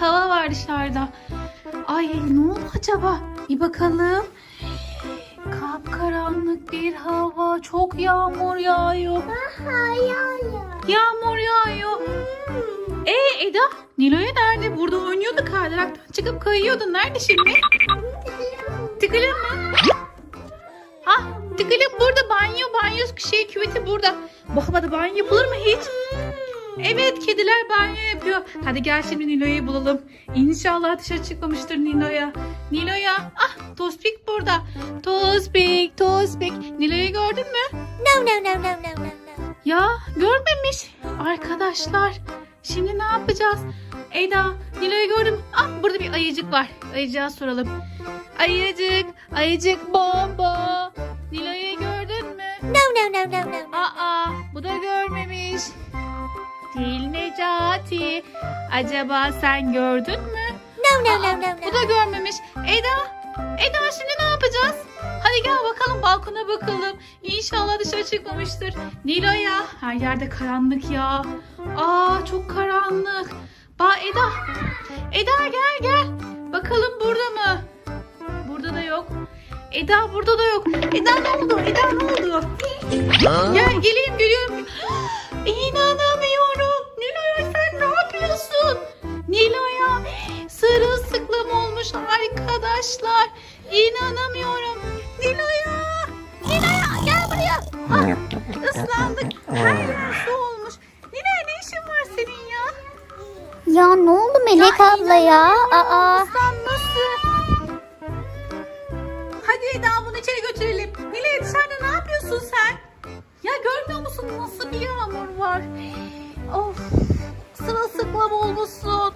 hava var dışarıda. Ay ne oldu acaba? Bir bakalım. Kapkaranlık bir hava. Çok yağmur yağıyor. Yağmur yağıyor. E Eda, Nilo'ya nerede? Burada oynuyordu kaydıraktan çıkıp kayıyordu. Nerede şimdi? Tıkılın mı? Ah, tıkılın burada banyo, banyo şey küveti burada. Bu havada banyo yapılır mı hiç? Evet, kediler banyo yapıyor. Hadi gel şimdi Nilo'yu bulalım. İnşallah dışarı çıkmamıştır Nilo'ya. Nilo'ya, ah Tospik burada. Tospik, Tospik. Nilo'yu gördün mü? No, no, no, no, no, no. Ya görmemiş. Arkadaşlar şimdi ne yapacağız? Eda Nilo'yu gördüm. Ah burada bir ayıcık var. Ayıcığa soralım. Ayıcık, ayıcık bomba. Nilo'yu gördün mü? No, no, no, no, no. Aa bu da görmemiş. Dil Necati. Acaba sen gördün mü? No, no, Aa, no, no, Bu no. da görmemiş. Eda, Eda şimdi ne yapacağız? Hadi gel bakalım balkona bakalım. İnşallah dışarı çıkmamıştır. Nilo'ya her yerde karanlık ya. Aa çok karanlık. Ba Eda. Eda gel gel. Bakalım burada mı? Burada da yok. Eda burada da yok. Eda ne oldu? Eda ne oldu? Gel geleyim geliyorum. İnanamıyorum. Arkadaşlar. İnanamıyorum. Nilo'ya. Nilo'ya gel buraya. Ah, ıslandık. Her yer su olmuş. Nilo'ya ne işin var senin ya? Ya ne oldu Melek abla ya? Aa. Islanması. Hadi Eda bunu içeri götürelim. Nilo'ya dışarıda ne yapıyorsun sen? Ya görmüyor musun nasıl bir yağmur var? Of sırılsıklam olmuşsun.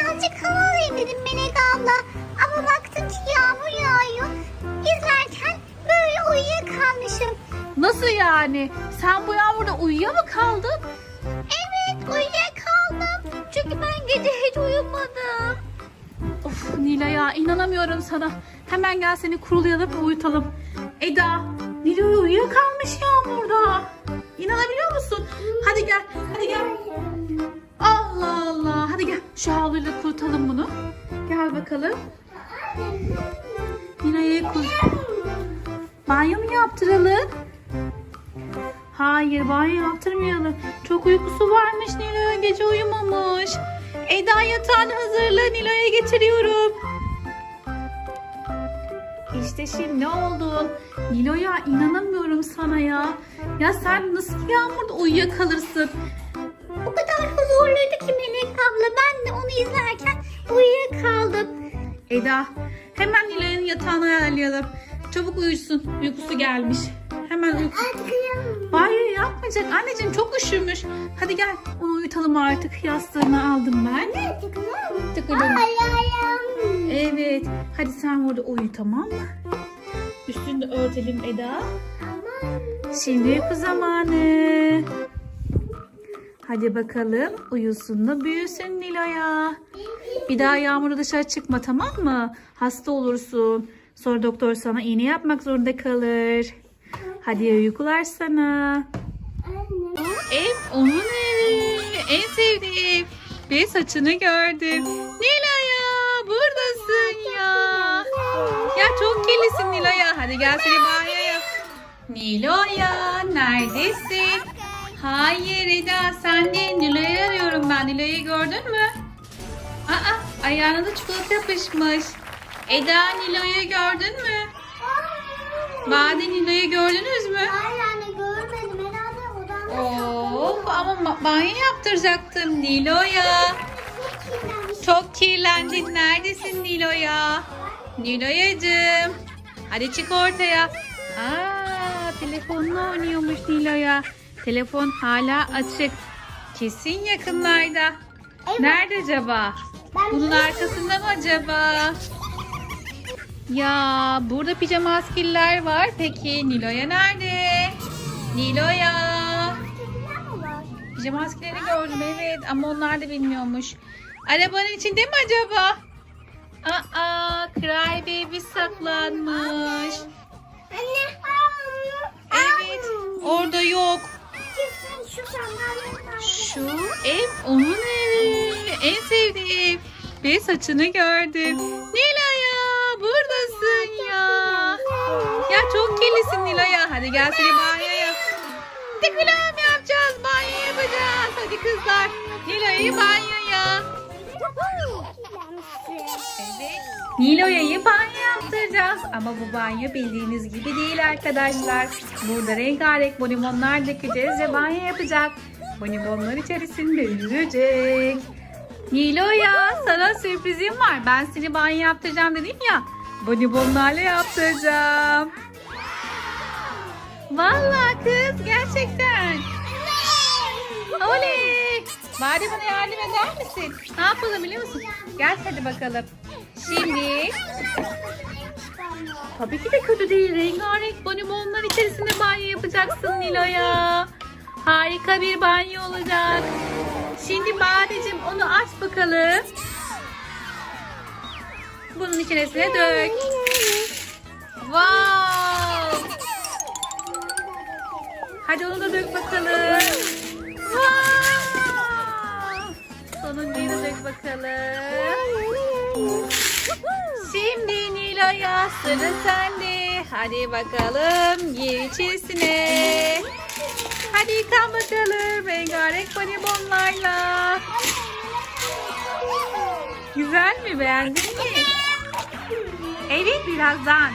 Birazcık hava alayım dedim Melek abla. Ama baktım ki yağmur yağıyor. İzlerken böyle uyuyakalmışım. Nasıl yani? Sen bu yağmurda uyuya mı kaldın? Evet uyuyakaldım. Çünkü ben gece hiç uyumadım. Of Nila ya inanamıyorum sana. Hemen gel seni kurulayalım uyutalım. Eda, Nila uyuyakalmış yağmurda. İnanabiliyor musun? Şu havluyla kurutalım bunu. Gel bakalım. Nilay'ı kur. Banyo mu yaptıralım? Hayır banyo yaptırmayalım. Çok uykusu varmış Nilay gece uyumamış. Eda yatağını hazırla Nilay'a getiriyorum. İşte şimdi oldun. Nilo'ya inanamıyorum sana ya. Ya sen nasıl yağmurda uyuyakalırsın? O kadar huzurluydu ki abla. Ben de onu izlerken uyuyakaldım. Eda hemen Nilay'ın yatağını ayarlayalım. Çabuk uyusun. Uykusu gelmiş. Hemen uykusu. Banyo yapmayacak. Anneciğim çok üşümüş. Hadi gel onu uyutalım artık. Yastığını aldım ben. Tıkırdım. Evet. Hadi sen burada uyu tamam mı? Üstünü de örtelim Eda. Şimdi uyku zamanı. Hadi bakalım uyusun da büyüsün Nilo'ya. Bir daha yağmurda dışarı çıkma tamam mı? Hasta olursun. Sonra doktor sana iğne yapmak zorunda kalır. Hadi uykular sana. Ev onun evi. En sevdiğim. Bir saçını gördüm. Nilo'ya buradasın ya. Ya çok kirlisin Nilo'ya. Hadi gel seni banyoya. Nilo'ya neredesin? Hayır Eda sen değil Nilo'yu arıyorum ben. Nilo'yu gördün mü? Aa ayağına da çikolata yapışmış. Eda Nilo'yu gördün mü? Bade Nilo'yu gördünüz mü? Hayır anne görmedim. Herhalde odamda Of ama ma- banyo yaptıracaktım Nilo'ya. Çok kirlendin. Neredesin Nilo'ya? Nilo'yacığım. Hadi çık ortaya. Aa, telefonla oynuyormuş Nilo'ya. Telefon hala açık. Kesin yakınlarda. Nerede acaba? Bunun arkasında mı acaba? Ya burada pijama askiller var. Peki Nilo'ya nerede? Nilo'ya. Pijama askerleri gördüm evet ama onlar da bilmiyormuş. Arabanın içinde mi acaba? Aa, Cry Baby saklanmış. Anne. Evet, orada yok. Şu ev onun evi. En sevdiği ev. Ve saçını gördüm. Nilaya buradasın ya. Ya çok kirlisin Nilaya. Hadi gel seni banyoya. Tıkılam yapacağız. Banyo yapacağız. Hadi kızlar. Nilay'ı banyoya. Evet. Nilo'ya'yı banyo yaptıracağız. Ama bu banyo bildiğiniz gibi değil arkadaşlar. Burada rengarenk bonibonlar dökeceğiz ve banyo yapacak. Bonibonlar içerisinde yüzecek. Nilo'ya sana sürprizim var. Ben seni banyo yaptıracağım dedim ya. Bonibonlarla yaptıracağım. Vallahi kız gerçekten. Oley! Bari bana yardım eder misin? Ne yapalım biliyor musun? Gel hadi bakalım. Şimdi tabii ki de kötü değil. Rengarenk bonibonlar içerisinde banyo yapacaksın Nilo'ya. Harika bir banyo olacak. Şimdi Badeciğim onu aç bakalım. Bunun içerisine dök. Wow! Hadi onu da dök bakalım. Wow! Sonuncuyu da dök bakalım. Şimdi Nilo'ya sıra sende. Hadi bakalım gir içerisine. Hadi yıkan bakalım rengarenk bonibonlarla. Güzel mi beğendin mi? Evet birazdan.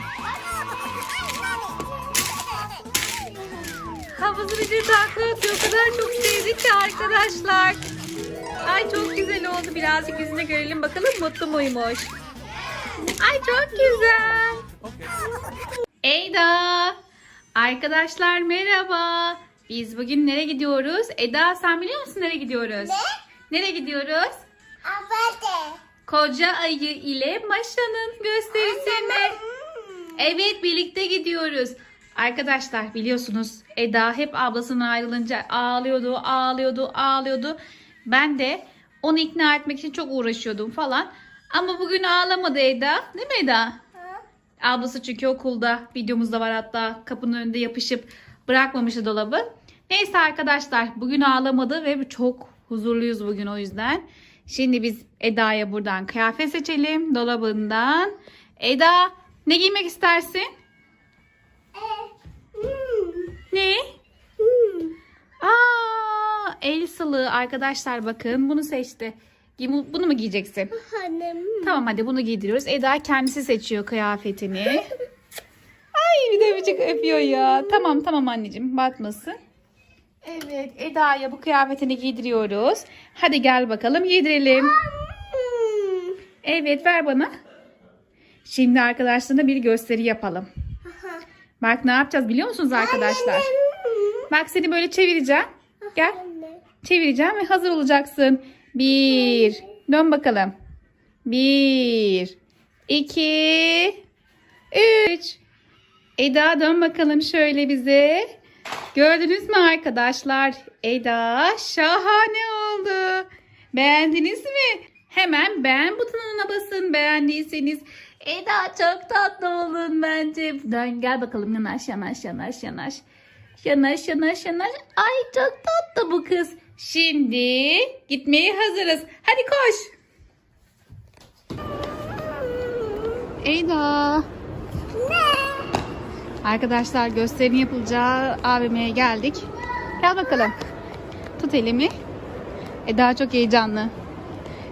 Havuzu bir takla atıyor. O kadar çok sevdik ki arkadaşlar. Ay çok güzel oldu. Birazcık yüzüne görelim bakalım mutlu muymuş. Ay çok güzel. Eda. Arkadaşlar merhaba. Biz bugün nereye gidiyoruz? Eda sen biliyor musun nereye gidiyoruz? Ne? Nereye gidiyoruz? Koca ayı ile Maşa'nın gösterisine. Evet birlikte gidiyoruz. Arkadaşlar biliyorsunuz Eda hep ablasından ayrılınca ağlıyordu, ağlıyordu, ağlıyordu. Ben de onu ikna etmek için çok uğraşıyordum falan. Ama bugün ağlamadı Eda. Değil mi Eda? Ablası çünkü okulda videomuzda var hatta kapının önünde yapışıp bırakmamıştı dolabı. Neyse arkadaşlar bugün ağlamadı ve çok huzurluyuz bugün o yüzden. Şimdi biz Eda'ya buradan kıyafet seçelim dolabından. Eda ne giymek istersin? Ne? Aa, el sılı arkadaşlar bakın bunu seçti. Bunu mu giyeceksin? Tamam hadi bunu giydiriyoruz. Eda kendisi seçiyor kıyafetini. Ay bir de öpücük öpüyor ya. Tamam tamam anneciğim bakmasın. Evet Eda'ya bu kıyafetini giydiriyoruz. Hadi gel bakalım giydirelim. Evet ver bana. Şimdi arkadaşlarına bir gösteri yapalım. Bak ne yapacağız biliyor musunuz arkadaşlar? Bak seni böyle çevireceğim. Gel. Çevireceğim ve hazır olacaksın. Bir. Dön bakalım. Bir. iki, Üç. Eda dön bakalım şöyle bize. Gördünüz mü arkadaşlar? Eda şahane oldu. Beğendiniz mi? Hemen beğen butonuna basın beğendiyseniz. Eda çok tatlı olun bence. Dön gel bakalım yanaş yanaş yanaş yanaş. Yanaş yanaş yanaş. Ay çok tatlı bu kız. Şimdi gitmeye hazırız. Hadi koş. Eda. Arkadaşlar gösterinin yapılacağı AVM'ye geldik. Gel bakalım. Tut elimi. Eda çok heyecanlı.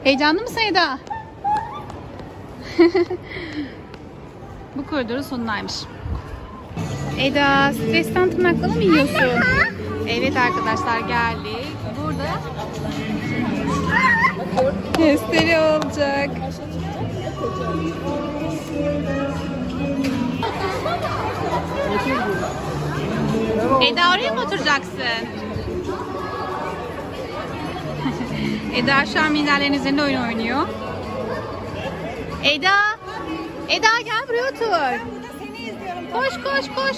Heyecanlı mısın Eda? Bu koridorun sonundaymış. Eda stresten tırnaklarını mı yiyorsun? Evet arkadaşlar geldik. Gösteri olacak. Eda oraya mı oturacaksın? Eda şu an minderlerin üzerinde oyun oynuyor. Eda! Eda gel buraya otur. Koş koş koş.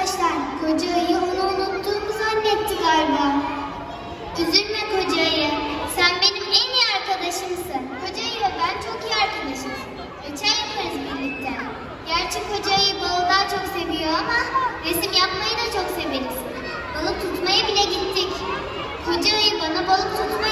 arkadaşlar. Koca onu unuttuğumu zannetti galiba. Üzülme koca. Sen benim en iyi arkadaşımsın. Koca ve ben çok iyi arkadaşız. Reçel yaparız birlikte. Gerçi koca balı daha çok seviyor ama resim yapmayı da çok severiz. Balık tutmaya bile gittik. Koca bana balık tutmayı